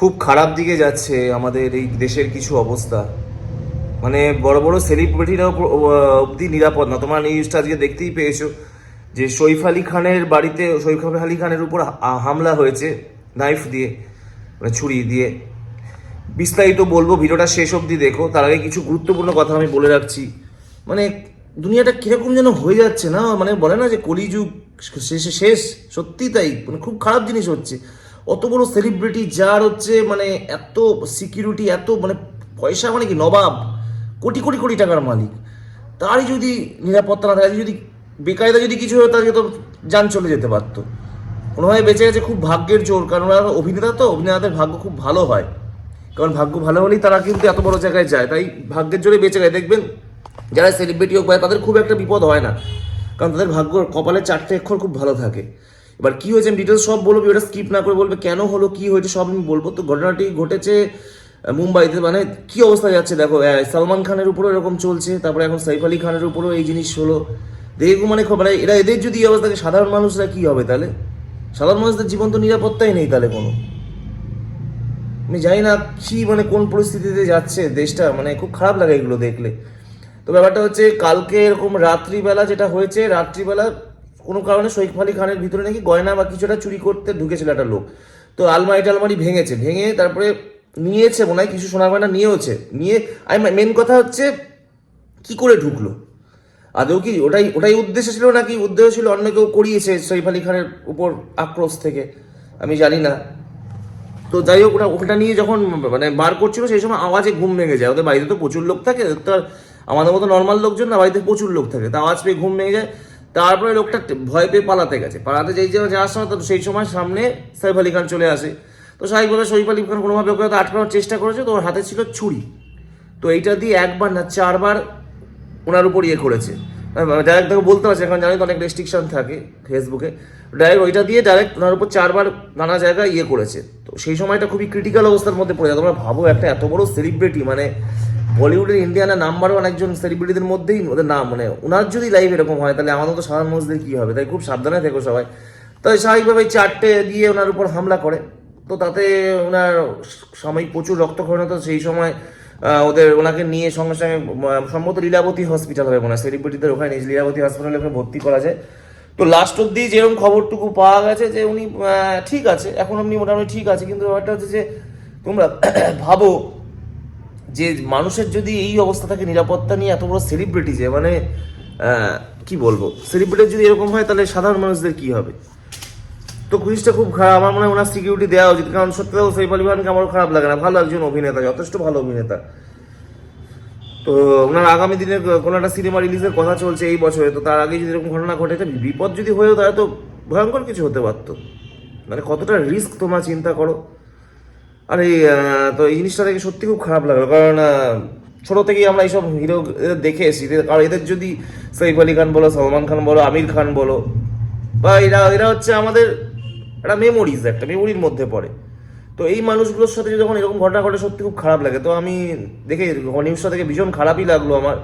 খুব খারাপ দিকে যাচ্ছে আমাদের এই দেশের কিছু অবস্থা। মানে বড় বড় সেলিব্রিটিরা অবধি নিরাপদ না। তোমার নিউজটা আজকে দেখতেই পেয়েছ যে সৈফ আলী খানের বাড়িতে সৈফ আলী খানের উপর হামলা হয়েছে নাইফ দিয়ে মানে ছুরি দিয়ে। বিস্তারিত বলব, ভিডিওটা শেষ অবধি দেখো। তার আগে কিছু গুরুত্বপূর্ণ কথা আমি বলে রাখছি। মানে দুনিয়াটা কীরকম যেন হয়ে যাচ্ছে না? মানে বলে না যে কলিযুগ শেষে, শেষ সত্যি তাই। মানে খুব খারাপ জিনিস হচ্ছে। অত বড় সেলিব্রিটি যার হচ্ছে মানে এত সিকিউরিটি এত মানে পয়সা মানে কি নবাব, কোটি কোটি কোটি টাকার মালিক। তারই যদি নিরাপত্তা না থাকে যদি বেকায়দা যদি কিছু হতো তাহলে তো যান চলে যেতে পারতো। কোনোভাবে বেঁচে গেছে খুব ভাগ্যের জোর কারণ ওরা অভিনেতা তো, অভিনেতাদের ভাগ্য খুব ভালো হয়। কারণ ভাগ্য ভালো হলেই তারা কিন্তু এত বড় জায়গায় যায়। তাই ভাগ্যের জোরে বেঁচে যায়। দেখবেন, যারা সেলিব্রিটি হোক তাদের খুব একটা বিপদ হয় না। কারণ তাদের ভাগ্য কপালে চারটে অক্ষর খুব ভালো থাকে। এবার কি হয়েছে আমি ডিটেলস সব বলব ওটা স্কিপ না করে বলবে কেন হলো, কি হয়েছে সব আমি বলব। তো ঘটনাটি ঘটেছে মুম্বাইতে মানে কি অবস্থা যাচ্ছে দেখো সালমান খানের উপরও এরকম চলছে, তারপরে এখন সাইফ আলী খানের উপরও এই জিনিস হলো। দেখো মানে মানে এরা এদের যদি এই অবস্থা থাকে, সাধারণ মানুষরা কি হবে তাহলে? সাধারণ মানুষদের জীবন তো নিরাপত্তাই নেই তাহলে কোনো। আমি জানি না কি মানে কোন পরিস্থিতিতে যাচ্ছে দেশটা মানে খুব খারাপ লাগে এগুলো দেখলে। তো ব্যাপারটা হচ্ছে কালকে এরকম রাত্রিবেলা যেটা হয়েছে, রাত্রিবেলা কোনো কারণে সৈফ আলী খানের ভিতরে নাকি গয়না বা কিছুটা চুরি করতে ঢুকেছিল একটা লোক। তো আলমারি টালমারি ভেঙেছে, ভেঙে তারপরে নিয়েছে মনে হয়, কিছু সোনা গয়না নিয়েওছে। নিয়ে আমি মেন কথা হচ্ছে কি করে ঢুকলো? আদৌ কি ওটাই ওটাই উদ্দেশ্য ছিল নাকি উদ্দেশ্য ছিল অন্য কেউ করিয়েছে সৈফ আলী খানের উপর আক্রোশ থেকে? আমি জানি না। তো যাই হোক, ওটা ওটা নিয়ে যখন মানে বার করছিল, সেই সময় আওয়াজে ঘুম ভেঙে যায়। ওদের বাড়িতে তো প্রচুর লোক থাকে তো আমাদের মতো নর্মাল লোকজন না, বাড়িতে প্রচুর লোক থাকে। তা আওয়াজ পেয়ে ঘুম ভেঙে যায়। তারপরে লোকটা ভয় পেয়ে পালাতে গেছে। পালাতে যেই যাওয়ার সময় তো সেই সময় সামনে সাইফ আলী খান চলে আসে। তো স্বাভাবিকভাবে সৈফ আলী খান কোনোভাবে ওকে আটকানোর চেষ্টা করেছে, তো ওর হাতে ছিল ছুরি। তো এইটা দিয়ে একবার না চারবার ওনার উপর ইয়ে করেছে। ডাইরেক্ট তাকে বলতে পারছে এখন জানি তো অনেক রেস্ট্রিকশন থাকে ফেসবুকে ডাইরেক্ট ওইটা দিয়ে ডাইরেক্ট ওনার উপর চারবার নানা জায়গায় ইয়ে করেছে। তো সেই সময়টা খুবই ক্রিটিক্যাল অবস্থার মধ্যে পড়ে যায়। তোমরা ভাবো একটা এত বড় সেলিব্রিটি মানে বলিউডের ইন্ডিয়ানা নাম্বার ওয়ান একজন সেলিব্রিটিদের মধ্যেই ওদের নাম মানে ওনার যদি লাইভ এরকম হয়, তাহলে আমাদের তো সাধারণ মানুষদের কী হবে? তাই খুব সাবধানে থেকো সবাই। তাই স্বাভাবিকভাবে চারটে দিয়ে ওনার উপর হামলা করে। তো তাতে ওনার সাময়িক প্রচুর রক্তক্ষরণ তো সেই সময় ওদের ওনাকে নিয়ে সঙ্গে সঙ্গে সম্ভবত লীলাবতী হসপিটাল হবে মনে হয়। সেলিব্রিটিদের ওখানে লীলাবতী হসপিটালে ওখানে ভর্তি করা যায়। তো লাস্ট অব্দি যেরকম খবরটুকু পাওয়া গেছে যে উনি ঠিক আছে। এখন উনি মোটামুটি ঠিক আছে। কিন্তু ব্যাপারটা হচ্ছে যে তোমরা ভাবো যে মানুষের যদি এই অবস্থা থাকে নিরাপত্তা নিয়ে এত বড় সেলিব্রিটি যে মানে কি বলব? সেলিব্রিটির যদি এরকম হয়, তাহলে সাধারণ মানুষদের কি হবে? তো জিনিসটা খুব খারাপ। আমার মনে হয় ওনার সিকিউরিটি দেওয়া উচিত। কারণ সত্যি কথা সৈফ আলী খানকে খারাপ লাগে না। ভালো একজন অভিনেতা, যথেষ্ট ভালো অভিনেতা। তো ওনার আগামী দিনে কোনো একটা সিনেমা রিলিজের কথা চলছে এই বছরে, তো তার আগে যদি এরকম ঘটনা ঘটে, তো বিপদ যদি হয়েও তাহলে তো ভয়ঙ্কর কিছু হতে পারতো। মানে কতটা রিস্ক তোমরা চিন্তা করো। আর এই তো এই জিনিসটা থেকে সত্যি খুব খারাপ লাগল। কারণ ছোট থেকেই আমরা এইসব হিরো দেখে এসেছি। কারণ এদের যদি সৈফ আলী খান বলো, সলমান খান বলো, আমির খান বলো, বা এরা এরা হচ্ছে আমাদের একটা মেমোরিজ একটা মেমোরির মধ্যে পড়ে। তো এই মানুষগুলোর সাথে যখন এরকম ঘটনা ঘটে, সত্যি খুব খারাপ লাগে। তো আমি দেখে নিউজটা থেকে ভীষণ খারাপই লাগল আমার।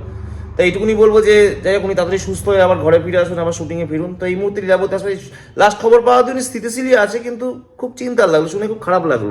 তাই এইটুকুনি বলব যে, যাই হোক, উনি তাড়াতাড়ি সুস্থ হয়ে আবার ঘরে ফিরে আসুন, আবার শুটিংয়ে ফিরুন। তো এই মুহূর্তে লীলাবতী আসলে লাস্ট খবর পাওয়া উনি স্থিতিশীলই আছে, কিন্তু খুব চিন্তার লাগল, শুনে খুব খারাপ লাগল।